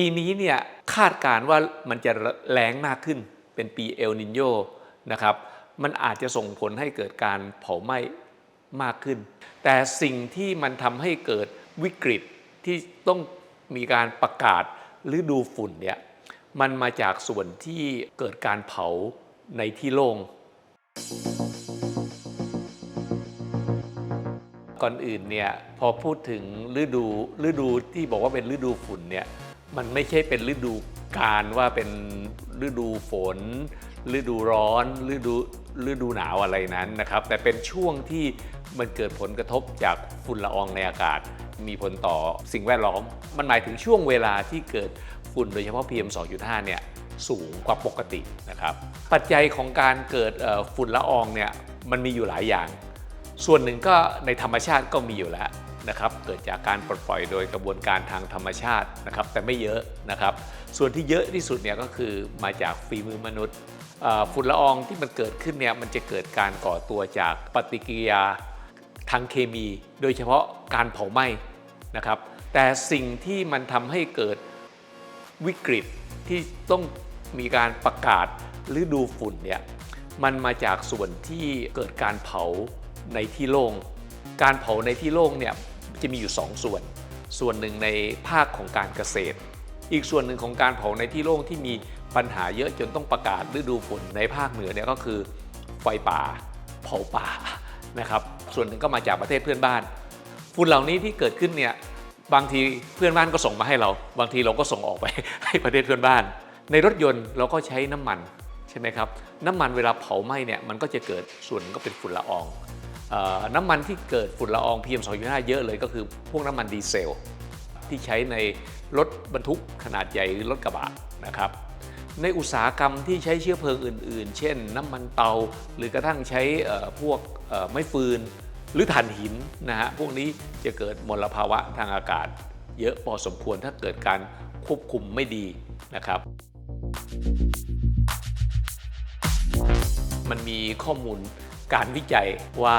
ปีนี้เนี่ยคาดการ์ว่ามันจะแรงมากขึ้นเป็นปีเอลนินโยนะครับ มันอาจจะส่งผลให้เกิดการเผาไหม้มากขึ้น แต่สิ่งที่มันทำให้เกิดวิกฤตที่ต้องมีการประกาศฤดูฝุ่นเนี่ยมันมาจากส่วนที่เกิดการเผาในที่โล่ง ก่อนอื่นเนี่ยพอพูดถึงฤดูฤดูที่บอกว่าเป็นฤดูฝุ่นเนี่ย มันไม่ใช่เป็นฤดูการว่าเป็นฤดูฝน ฤดูร้อนฤดูฤดูหนาวอะไรนั้นนะครับ แต่เป็นช่วงที่มันเกิดผลกระทบจากฝุ่นละอองในอากาศ มีผลต่อสิ่งแวดล้อม มันหมายถึงช่วงเวลาที่เกิดฝุ่นโดยเฉพาะ PM 2.5 เนี่ยสูงกว่าปกตินะครับ ปัจจัยของการเกิดฝุ่นละอองเนี่ยมันมีอยู่หลายอย่าง ส่วนหนึ่งก็ในธรรมชาติก็มีอยู่แล้ว นะครับเกิดจากการปลดปล่อยโดยกระบวนการทางธรรมชาตินะครับแต่ไม่เยอะนะครับ ส่วนที่เยอะที่สุดเนี่ยก็คือมาจากฝีมือมนุษย์ฝุ่นละอองที่มันเกิดขึ้นเนี่ยมันจะเกิดการก่อตัวจากปฏิกิริยาทางเคมี โดยเฉพาะการเผาไหม้นะครับแต่สิ่งที่มันทำให้เกิดวิกฤตที่ต้องมีการประกาศฤดูฝุ่นเนี่ยมันมาจากส่วนที่เกิดการเผาในที่โล่ง การเผาในที่โล่งเนี่ย จะมีอยู่ 2 ส่วน ส่วนหนึ่งในภาคของการเกษตร อีกส่วนหนึ่งของการเผาในที่โล่งที่มีปัญหาเยอะจนต้องประกาศฤดูฝนในภาคเหนือเนี่ยก็คือไฟป่าเผาป่านะครับ ส่วนหนึ่งก็มาจากประเทศเพื่อนบ้าน ฝุ่นเหล่านี้ที่เกิดขึ้นเนี่ยบางทีเพื่อนบ้านก็ส่งมาให้เรา บางทีเราก็ส่งออกไปให้ประเทศเพื่อนบ้าน ในรถยนต์เราก็ใช้น้ำมันใช่ไหมครับ น้ำมันเวลาเผาไหม้เนี่ยมันก็จะเกิดส่วนหนึ่งก็เป็นฝุ่นละออง น้ำมันที่เกิดฝุ่นละออง PM 2.5 เยอะเลยก็คือพวกน้ำมันดีเซล ที่ใช้ในรถบรรทุกขนาดใหญ่หรือรถกระบะนะครับในอุตสาหกรรมที่ใช้เชื้อเพลิงอื่น ๆ เช่น น้ำมันเตา หรือกระทั่งใช้พวกไม้ฟืน หรือถ่านหินนะฮะพวกนี้จะเกิดมลภาวะทางอากาศ เยอะพอสมควรถ้าเกิดการควบคุมไม่ดีนะครับ มันมีข้อมูล การวิจัยว่า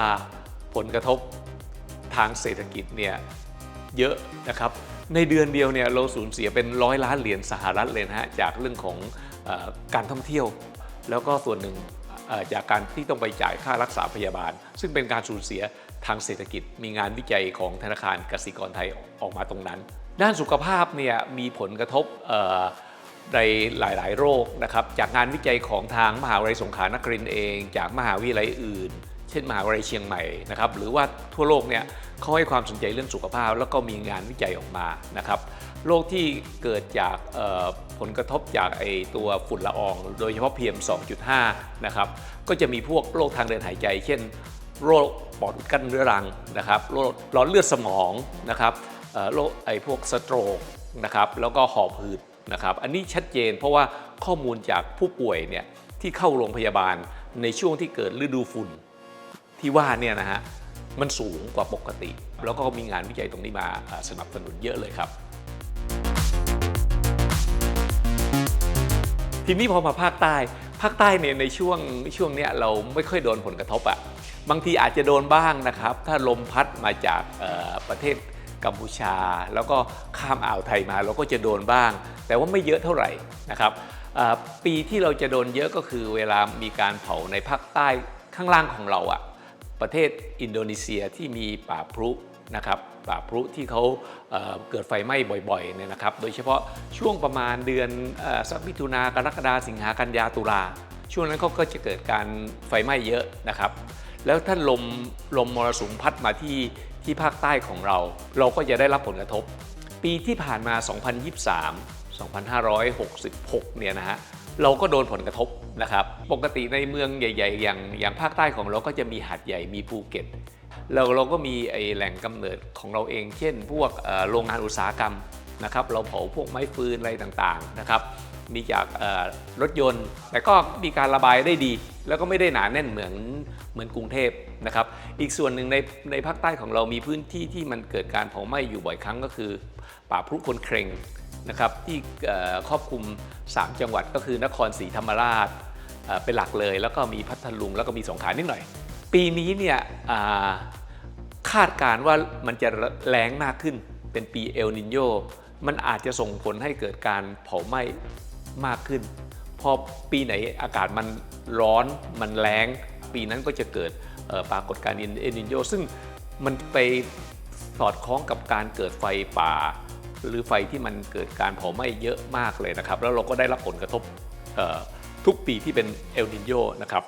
ผลกระทบทางเศรษฐกิจเนี่ยเยอะนะครับ ในเดือนเดียวเนี่ยเราสูญเสียเป็นร้อยล้านเหรียญสหรัฐเลยนะฮะจากเรื่องของอการท่องเที่ยว แล้วก็ส่วนหนึ่งจากการที่ต้องไปจ่ายค่ารักษาพยาบาล ซึ่งเป็นการสูญเสียทางเศรษฐกิจ มีงานวิจัยของธนาคารกสิกรไทยออกมาตรงนั้น ด้านสุขภาพเนี่ยมีผลกระทบ ในหลาย ๆ โรคนะครับ จากงานวิจัยของทางมหาวิทยาลัยสงขลานครินทร์เอง จากมหาวิทยาลัยอื่น เช่นมหาวิทยาลัยเชียงใหม่นะครับ หรือว่าทั่วโลกเนี่ยเขาให้ความสนใจเรื่องสุขภาพ แล้วก็มีงานวิจัยออกมานะครับโรคที่เกิดจากผลกระทบจากไอตัวฝุ่นละออง โดยเฉพาะ PM 2.5 นะครับ ก็จะมีพวกโรคทางเดินหายใจ เช่น โรคปอดกั้นเรื้อรังนะครับ โรคหลอดเลือดสมองนะครับโรคไอพวกสโตรกนะครับ แล้วก็หอบหืด นะครับอันนี้ชัดเจนเพราะว่าข้อมูลจากผู้ป่วยเนี่ยที่เข้าโรงพยาบาลในช่วงที่เกิดฤดูฝุ่นที่ว่าเนี่ยนะฮะมันสูงกว่าปกติ แล้วก็มีงานวิจัยตรงนี้มาสนับสนุนเยอะเลยครับ ทีนี้พอมาภาคใต้ ภาคใต้เนี่ยในช่วงช่วงเนี้ยเราไม่ค่อยโดนผลกระทบอะบางทีอาจจะโดนบ้างนะครับ ถ้าลมพัดมาจากประเทศ กัมพูชา แล้วก็ข้ามอ่าวไทยมาเราก็จะโดนบ้าง แต่ว่าไม่เยอะเท่าไหร่นะครับปีที่เราจะโดนเยอะก็คือเวลามีการเผาในภาคใต้ข้างล่างของเราอะประเทศอินโดนีเซียที่มีป่าพรุนะครับป่าพรุที่เขาเเกิดไฟไหม้บ่อยๆเนี่ยนะครับ โดยเฉพาะช่วงประมาณเดือนสักมิถุนากรกฎาสิงหากันยาตุลาช่วงนั้นเขาก็จะเกิดการไฟไหม้เยอะนะครับ แล้วถ้านลมลมมรสุมพัดมาที่ที่ภาคใต้ของเรา เราก็จะได้รับผลกระทบ ปีที่ผ่านมา 2023 2566 เนี่ยนะฮะเราก็โดนผลกระทบนะครับ ปกติในเมืองใหญ่ ๆ อย่างอย่างภาคใต้ของเราก็จะมีหาดใหญ่มีภูเก็ตเราเราก็มีไอแหล่งกำเนิดของเราเอง เช่น พวกโรงงานอุตสาหกรรมนะครับ เราเผาพวกไม้ฟืนอะไรต่างๆนะครับ มีจากรถยนต์ แต่ก็มีการระบายได้ดี แล้วก็ไม่ได้หนาแน่นเหมือนเหมือนกรุงเทพนะครับ อีกส่วนหนึ่งในในภาคใต้ของเรามีพื้นที่ที่มันเกิดการเผาไหม้อยู่บ่อยครั้งก็คือ ป่าพรุคนเครงนะครับที่ครอบคลุม 3 จังหวัดก็คือนครศรีธรรมราชเป็นหลักเลย แล้วก็มีพัทลุงแล้วก็มีสงขลานิดหน่อย ปีนี้เนี่ยาคาดการณ์ว่ามันจะแรงมากขึ้นเป็นปีเอลนินโยมันอาจจะส่งผลให้เกิดการเผาไหม้ มากขึ้น พอปีไหนอากาศมันร้อนมันแรงปีนั้นก็จะเกิดปรากฏการณ์เอนินโยซึ่งมันไปสอดคล้องกับการเกิดไฟป่า หรือไฟที่มันเกิดการเผาไหม้เยอะมากเลยนะครับ แล้วเราก็ได้รับผลกระทบทุกปีที่เป็นเอลนินโยนะครับ